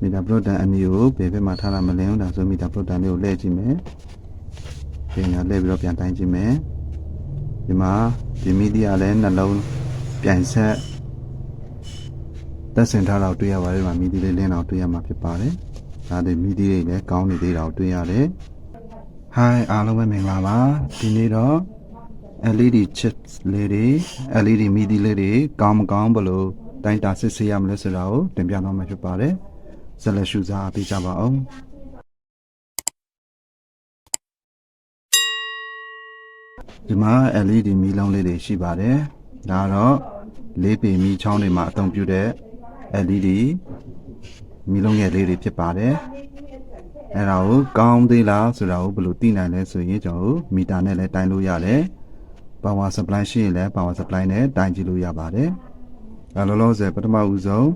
မီတာပရိုတန်အနီကိုဘယ်ဘက်မှာထားတာမလဲဒါဆိုမီတာပရိုတန်လေးကိုလှည့်ကြည့်မယ်ပြင်ရလှည့်ပြီးတော့ပြန်တိုင်းကြည့်မယ်ဒီမှာဒီမီဒီယာလည်းနှလုံးပြန်ဆက်တက်ဆင်ထားတာကိုတွေ့ရပါတယ်ဒီမှာမီဒီလေးလင်းတာကိုတွေ့ရမှာဖြစ်ပါတယ်ဒါတွေမီဒီတွေလည်းကောင်းနေသေးတာကိုတွေ့ရတယ် Hi အားလုံးပဲမင်္ဂလာပါဒီနေ့တော့ LED chips လေးတွေ LED MIDI လေးတွေကောင်းမကောင်းဘယ်လိုတိုင်းတာစစ်ဆေးရမလဲဆိုတာကိုတင်ပြသွားမှာဖြစ်ပါတယ် ဆက်လက်ရှုစားပေးကြပါအောင်ဒီမှာ LED မီးလုံးလေးတွေရှိပါတယ်ဒါကတော့လေးပေမီးချောင်းတွေမှာအသုံးပြုတဲ့ LED မီးလုံးငယ်လေးတွေဖြစ်ပါတယ်အဲ့ဒါကိုကောင်းသေးလားဆိုတာကိုဘယ်လိုသိနိုင်လဲဆိုရင်ကျွန်တော်တို့မီတာနဲ့လည်းတိုင်းလို့ရတယ် power supply ရှိရင်လည်း power supply နဲ့တိုင်းကြည့်လို့ရပါတယ်။အဲလောလောဆယ်ပထမဦးဆုံး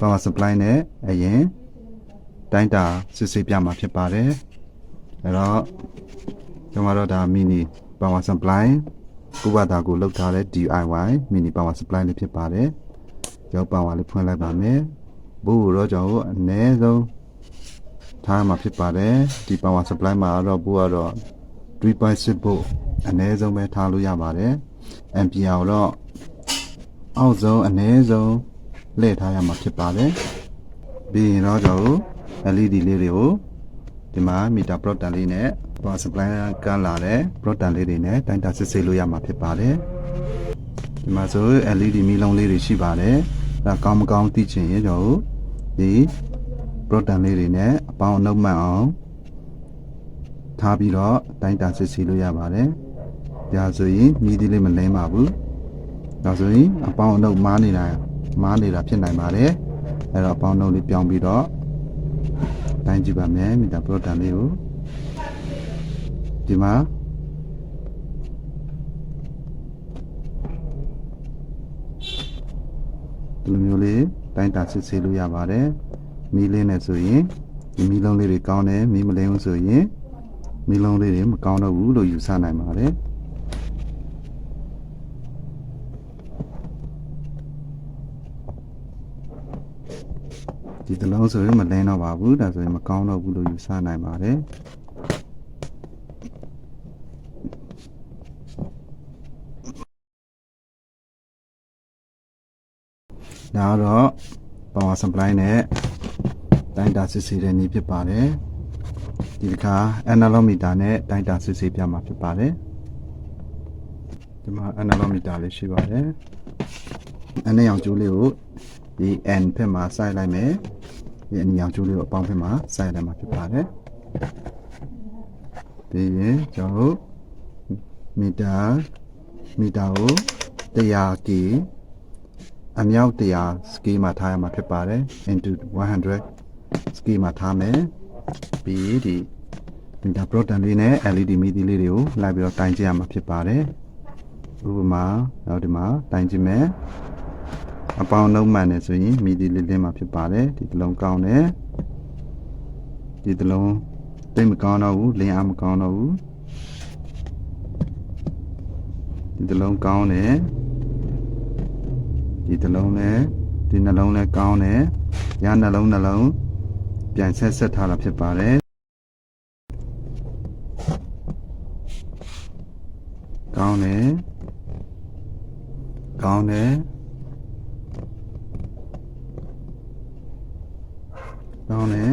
power supply နဲ့အရင် တိုင်းတာစစ်ဆေးပြမှာဖြစ်ပါတယ်။အဲတော့ကျွန်တော်တို့ဒါ mini power supply ကိုယ့်ဘာသာကိုလောက်ထားတဲ့ DIY mini power supply လေးဖြစ်ပါတယ်။ကျွန်တော် power လေးဖွင့်လိုက်ပါမယ်။ဘို့တော့ကျွန်တော်အနည်းဆုံးထားမှာဖြစ်ပါတယ်။ဒီ power supply မှာတော့ဘို့ကတော့3.6 volt အနည်းဆုံးပဲထားလို့ရပါတယ် ampere ကိုတော့အောက်ဆုံးအနည်းဆုံးလှည့်ထားရမှာဖြစ်ပါတယ်ပြီးရင်တော့ကျွန်တော် LED လေးတွေကိုဒီမှာ meter plot လေးနဲ့ power supply ကလာတဲ့ plot လေးတွေနဲ့တိုင်းတာစစ်ဆေးလို့ရမှာဖြစ်ပါတယ်ဒီမှာဆို LED မီးလုံးလေးတွေရှိပါတယ်ဒါကောင်းမကောင်းသိချင်ရင်ကျွန်တော်ဒီ plot လေးတွေနဲ့အပေါင်းအနှုတ်မှန်အောင်ထားပြီးတော့တိုင်းတာစစ်ဆေးလို့ရပါတယ်။ဒါဆိုရင်မြည်ဒီလေးမလဲပါဘူး။ဒါဆိုရင်အပေါင်းအနှုတ်မားနေတာမားနေတာဖြစ်နိုင်ပါတယ်။အဲ့တော့အပေါင်းအနှုတ်လေးပြောင်းပြီးတော့ တိုင်းကြည့်ပါမယ်မီတာပရိုတန်လေးကိုဒီမှာဒီလိုမျိုးလေးတိုင်းတာစစ်ဆေးလို့ရပါတယ်။မီးလင်းနေဆိုရင်ဒီမီးလုံးလေးတွေကောင်းတယ်မီးမလင်းဘူးဆိုရင်မီးလုံးလေးတွေမကောင်းတော့ဘူးလို့ယူဆနိုင်ပါတယ် ဒီတလုံးဆိုရင်မလင်းတော့ပါဘူးဒါဆိုရင်မကောင်းတော့ဘူးလို့ယူဆနိုင်ပါတယ်ဒါတော့ power supply နဲ့တိုင်းတာစစ်ဆေးတဲ့နည်းဖြစ်ပါတယ်ဒီတစ်ခါ analog meter နဲ့တိုင်းတာစစ်ဆေးပြမှာဖြစ်ပါတယ်ဒီမှာ analog meter လေးရှိပါတယ်အနည်းအောင်ကျိုးလေးကို ဒီ n ဘက်မှာစိုက်လိုက်မယ်ဒီအနည်းအောင်ကျိုးလေးကိုအပေါင်းဘက်မှာစိုက်လိုက်မှာဖြစ်ပါတယ်ပြီးရင်ကျွန်တော်တို့မီတာမီတာကို 100k အမြောက်100 scale မှာထားရမှာဖြစ်ပါတယ် into 100 scale မှာထားမယ်ပြီးဒီဒီဒါ proton လေးနဲ့ LED မီဒီလေးတွေကိုလိုက်ပြီးတော့တိုင်းကြည့်ရမှာဖြစ်ပါတယ်ဥပမာတော့ဒီမှာတိုင်းကြည့်မယ် အပေါင်းနှုတ်မှန်တယ်ဆိုရင်မီဒီလေးလင်းမှာဖြစ်ပါတယ်ဒီတစ်လုံးကောင်းတယ်ဒီတစ်လုံးတိတ်မကောင်းတော့ဘူးလင်းအားမကောင်းတော့ဘူးဒီတစ်လုံးကောင်းတယ်ဒီတစ်လုံးလည်းဒီနှလုံးလည်းကောင်းတယ်ရနှလုံးနှလုံးပြန်ဆက်ဆက်ထားတာဖြစ်ပါတယ်ကောင်းတယ်ကောင်းတယ် ကောင်းတယ်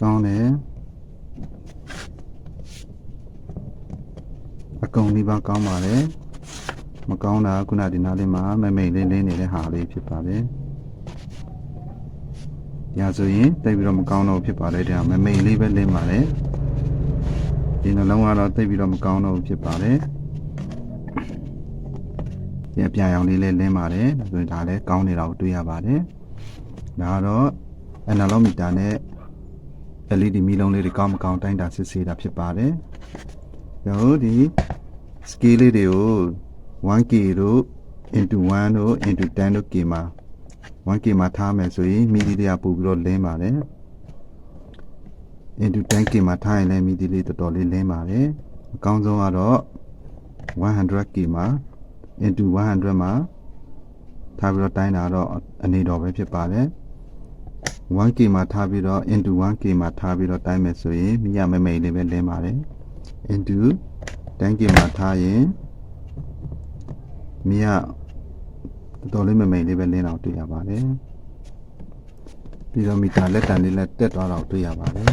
ကောင်းတယ်အကုန်ဒီပါကောင်းပါတယ်မကောင်းတာခုနဒီနားလေးမှာမမိတ်လေးလေးနေတဲ့ဟာလေးဖြစ်ပါတယ်ညာဆိုရင်တိတ်ပြီးတော့မကောင်းတော့ဘူးဖြစ်ပါတယ်ဒါမမိတ်လေးပဲလင်းပါတယ်ဒီနှလုံးကတော့တိတ်ပြီးတော့မကောင်းတော့ဘူးဖြစ်ပါတယ်ဒီအပြာရောင်လေးလည်းလင်းပါတယ်ဒါဆိုရင်ဒါလည်းကောင်းနေတာကိုတွေ့ရပါတယ် ဒါကတော့ analog meter နဲ့ LED မီးလုံးလေးတွေကောင်းမကောင်းတိုင်းတာစစ်ဆေးတာဖြစ်ပါတယ်ကျွန်တော်တို့ဒီ scale လေးတွေကို 1k တို့ into 1တို့ into 10တို့ k မှာ 1k မှာထားမယ်ဆိုရင်မီဒီတွေကပို့ပြီးတော့လင်းပါတယ် into 10k မှာထားရင်လည်းမီဒီလေးတော်တော်လေးလင်းပါတယ်အကောင်းဆုံးကတော့ 100k မှာ into 100မှာထားပြီးတော့တိုင်းတာတော့အနေတော်ပဲဖြစ်ပါတယ် 1k မှာထားပြီးတော့ into 1k မှာထားပြီးတော့တိုင်းမယ်ဆိုရင်မိရမမိတ်လေးပဲလင်းပါတယ် into 10k မှာထားရင်မိရတော်တော်လေးမမိတ်လေးပဲလင်းအောင်တွေ့ရပါတယ်ပြီးတော့မီတာလက်တန်လေးလည်းတက်သွားတော့တွေ့ရပါတယ်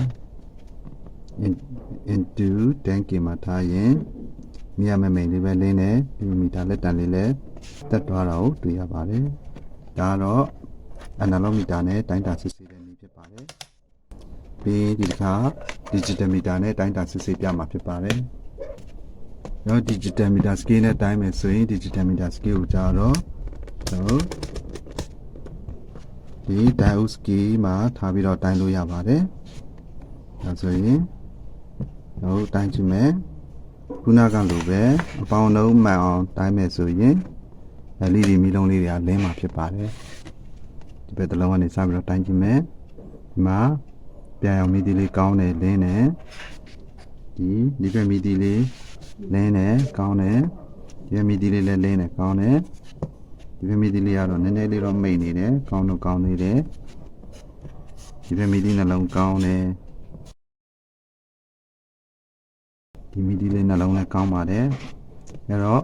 in- into 10k မှာထားရင်မိရမမိတ်လေးပဲလင်းတယ်ပြီးမီတာလက်တန်လေးလည်းတက်သွားတော့တွေ့ရပါတယ်ဒါ ကတော့ analog meter နဲ့တိုင်းတာစစ်ဆေးတဲ့နည်းဖြစ်ပါတယ်။ပြီးဒီတစ်ခါ digital meter နဲ့တိုင်းတာစစ်ဆေးပြမှာဖြစ်ပါတယ်။တော့ digital meter scale နဲ့တိုင်းမယ်ဆိုရင် digital meter scale ကိုကြာတော့တော့ဒီ diode scale မှာထားပြီးတော့တိုင်းလို့ရပါတယ်။ဒါဆိုရင်တော့တိုင်းကြည့်မယ်။ခုနကလိုပဲအပေါင်းလုံးမှန်အောင်တိုင်းမယ်ဆိုရင် LED မီလုံးလေးတွေကလင်းမှာဖြစ်ပါတယ်။ ဒီဘက်တစ်လုံးကနေစပြီးတော့တိုင်းကြည့်မယ်ဒီမှာပြန်အောင်မီဒီလေးကောင်းတယ်လင်းတယ်ဒီဒီဘက်မီဒီလေးလင်းတယ်ကောင်းတယ်ဒီဘက်မီဒီလေးလည်းလင်းတယ်ကောင်းတယ်ဒီဘက်မီဒီလေးကတော့နည်းနည်းလေးတော့မိတ်နေတယ်ကောင်းတော့ကောင်းနေတယ်ဒီဘက်မီဒီနှလုံးကောင်းတယ်ဒီမီဒီလေးနှလုံးလည်းကောင်းပါတယ်အဲ့တော့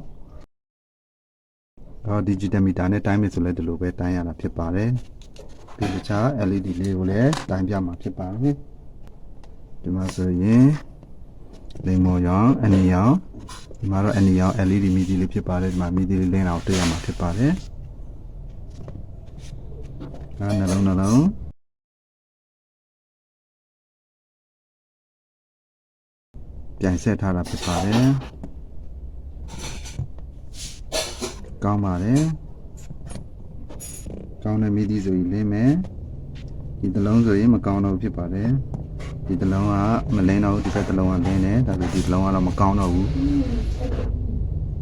တော့ digital meter နဲ့တိုင်းမယ်ဆိုလဲဒီလိုပဲတိုင်းရတာဖြစ်ပါတယ်။ဒီတခြား LED လေးကိုလည်းတိုင်းပြမှာဖြစ်ပါတယ်။ဒီမှာဆိုရင်လိမ္မော်ရောင်အနီရောင်ဒီမှာတော့အနီရောင် LED မီဒီလေးဖြစ်ပါတယ်ဒီမှာမီဒီလေးလင်းအောင်တွေ့ရမှာဖြစ်ပါတယ်။ဒါနှလုံးနှလုံးပြန်ဆက်ထားတာဖြစ်ပါတယ်။ ကောင်းပါတယ်ကောင်းတဲ့မီဒီဆိုရင်လင်းမယ်ဒီတစ်လုံးဆိုရင်မကောင်းတော့ဘူးဖြစ်ပါတယ်ဒီတစ်လုံးကမလင်းတော့ဘူးဒီဘက်တစ်လုံးကလင်းတယ်ဒါဆိုဒီတစ်လုံးကတော့မကောင်းတော့ဘူး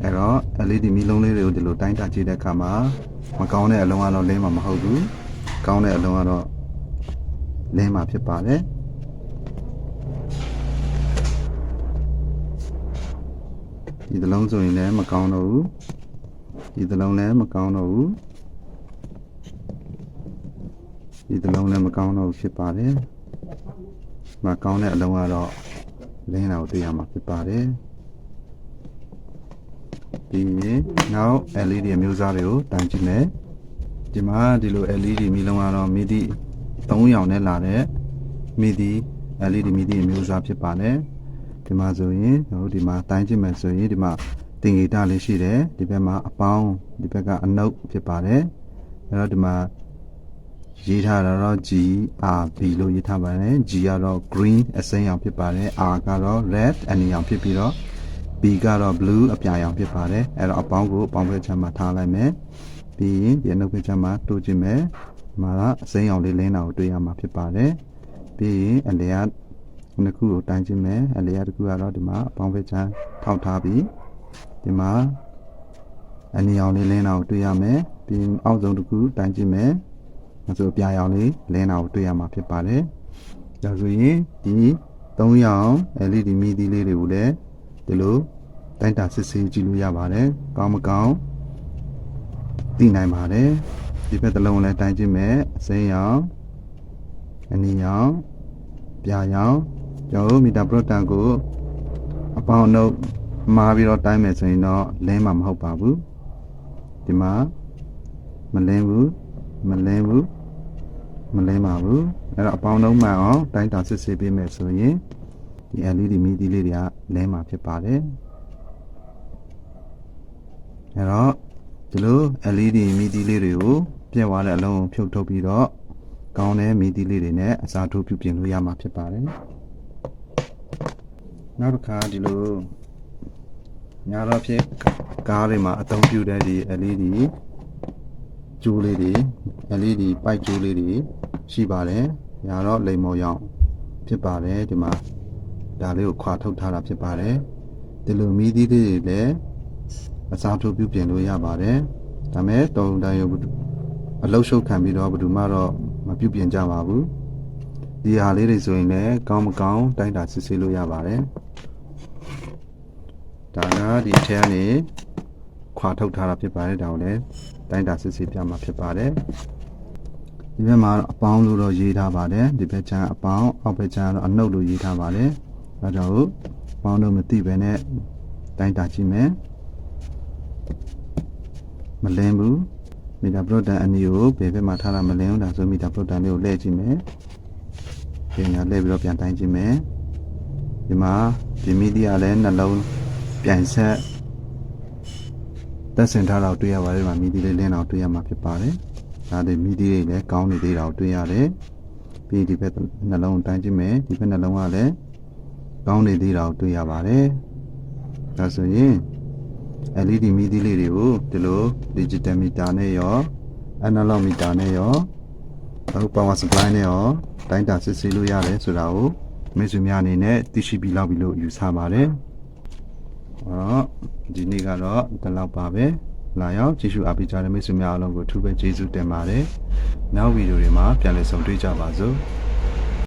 အဲ့တော့ LED မီလုံးလေးတွေကိုဒီလိုတိုင်းတာကြည့်တဲ့အခါမှာမကောင်းတဲ့အလုံးကတော့လင်းမှာမဟုတ်ဘူးကောင်းတဲ့အလုံးကတော့လင်းမှာဖြစ်ပါတယ်ဒီတစ်လုံးဆိုရင်လည်းမကောင်းတော့ဘူး ဒီသလုံးလည်းမကောင်းတော့ဘူးဒီသလုံးလည်းမကောင်းတော့ဘူးဖြစ်ပါတယ်မကောင်းတဲ့အလုံးကတော့လင်းတာကိုတွေ့ရမှာဖြစ်ပါတယ်ဒီနောက် LED အမျိုးအစားတွေကိုတိုင်ကြည့်မယ်ဒီမှာဒီလို LED မီလုံးကတော့မီဒီ3ရောင်နဲ့လာတဲ့မီဒီ LED မီဒီအမျိုးအစားဖြစ်ပါတယ်ဒီမှာဆိုရင်တို့ဒီမှာတိုင်ကြည့်မယ်ဆိုရင်ဒီမှာ တင်ဂီတလေးရှိတယ်ဒီဘက်မှာအပေါင်းဒီဘက်ကအနုပ်ဖြစ်ပါတယ်အဲတော့ဒီမှာရေးထားတာတော့ G R B လို့ရေးထားပါတယ် G ကတော့ green အစိမ်းရောင်ဖြစ်ပါတယ် R ကတော့ red အနီရောင်ဖြစ်ပြီးတော့ B ကတော့ blue အပြာရောင်ဖြစ်ပါတယ်အဲ့တော့အပေါင်းကိုအပေါင်းဘက်ချမ်းမှာထားလိုက်မယ်ပြီးရင်ဒီအနုပ်ဘက်ချမ်းမှာတိုးကြည့်မယ်ဒီမှာကအစိမ်းရောင်လေးလင်းတာကိုတွေ့ရမှာဖြစ်ပါတယ်ပြီးရင်အလျာနှစ်ခုကိုတိုင်းကြည့်မယ်အလျာတစ်ခုကတော့ဒီမှာအပေါင်းဘက်ချမ်းထောက်ထားပြီး ဒီမှာအနီရောင်လေးလင်းတာကိုတွေ့ရမယ်ပြီးရင်အောက်ဆုံးတစ်ခုတိုင်းကြည့်မယ်အဲဆိုအပြာရောင်လေးလင်းတာကိုတွေ့ရမှာဖြစ်ပါတယ်ဒါဆိုရင်ဒီ၃ရောင် LED မီဒီလေးတွေကိုလည်းဒီလိုတိုင်းတာစစ်ဆေးကြည့်လို့ရပါတယ်ကောင်းမကောင်းသိနိုင်ပါတယ်ဒီဘက်တစ်လုံးလည်းတိုင်းကြည့်မယ်အစိမ်းရောင်အနီရောင်ပြာရောင်ကျွန်တော်တို့မီတာပရိုတန်ကိုအပေါင်းအနှုတ် မှားပြီးတော့တိုင်းမယ်ဆိုရင်တော့လင်းမှာမဟုတ်ပါဘူးဒီမှာမလင်းဘူးမလင်းဘူးမလင်းပါဘူးအဲ့တော့အပေါင်းလုံးမှန်အောင်တိုင်းတာစစ်ဆေးပေးမယ်ဆိုရင်ဒီ LED မီဒီလေးတွေကလင်းမှာဖြစ်ပါတယ်အဲ့တော့ဒီလို LED မီဒီလေးတွေကိုပြည့်သွားတဲ့အလုံးကိုဖြုတ်ထုတ်ပြီးတော့ကောင်းတဲ့မီဒီလေးတွေနဲ့အစားထိုးပြုပြင်လို့ရမှာဖြစ်ပါတယ်နောက်တစ်ခါဒီလို ညာတော့ဖြစ်ကားတွေမှာအသုံးပြုတဲ့ဒီ LED ကျိုးလေးတွေ LED ပိုက်ကျိုးလေးတွေရှိပါတယ်။ညာတော့လိမ်မော်ရောင်ဖြစ်ပါတယ်ဒီမှာဒါလေးကိုခွာထုတ်ထားတာဖြစ်ပါတယ်။ဒီလိုမီးသီးလေးတွေလည်းအစားထိုးပြုပြင်လို့ရပါတယ်။ဒါမဲ့တုံတန်ရုပ်အလုတ်ရှုပ်ခံပြီးတော့ဘယ်သူမှတော့မပြုပြင်ကြပါဘူး။ဒီဟာလေးတွေဆိုရင်လည်းကောင်းမကောင်းတိုင်းတာစစ်ဆေးလို့ရပါတယ်။ ဒါကဒီထဲကနေခွာထုတ်ထားတာဖြစ်ပါတယ်ဒါကိုလည်းတိုင်းတာစစ်ဆေးပြမှာဖြစ်ပါတယ်ဒီဘက်မှာအပေါင်းလို့တော့ရေးထားပါတယ်ဒီဘက်ကျန်အပေါင်းအောက်ဘက်ကျန်ကတော့အနှုတ်လို့ရေးထားပါတယ်ဒါကြောင့်အပေါင်းလို့မသိဘဲနဲ့တိုင်းတာကြည့်မယ်မလင်းဘူးမီတာပရိုတန်အနည်းကိုဘယ်ဘက်မှာထားတာမလင်းဘူးဒါဆိုမီတာပရိုတန်လေးကိုလှည့်ကြည့်မယ်ပြင်ညာလှည့်ပြီးတော့ပြန်တိုင်းကြည့်မယ်ဒီမှာဒီမီဒီယာလည်းနှလုံး ပြန်ဆက်တက်ဆင်ထားတာကိုတွေ့ရပါတယ်ဒီမှာမီဒီလေးလင်းတာကိုတွေ့ရမှာဖြစ်ပါတယ်ဒါတွေမီဒီတွေလည်းကောင်းနေသေးတာကိုတွေ့ရတယ်ပြီးဒီဘက်နှလုံးကိုတိုင်းကြည့်မယ်ဒီဘက်နှလုံးကလည်းကောင်းနေသေးတာကိုတွေ့ရပါတယ်ဒါဆိုရင် LED မီဒီလေးတွေကိုဒီလို digital meter နဲ့ရော analog meter နဲ့ရောအခု power supply နဲ့ရောတိုင်းတာစစ်ဆေးလို့ရတယ်ဆိုတာကိုမိတ်ဆွေများအနေနဲ့သိရှိပြီးလောက်ပြီလို့ယူဆပါတယ်။ ဟောဒီနေ့ကတော့ဒီလောက်ပါပဲ။လာရောက်ကြည့်ရှုအားပေးကြတဲ့မိတ်ဆွေများအားလုံးကိုအထူးပဲကျေးဇူးတင်ပါတယ်။နောက်ဗီဒီယိုတွေမှာပြန်လည်ဆုံတွေ့ကြပါစို့။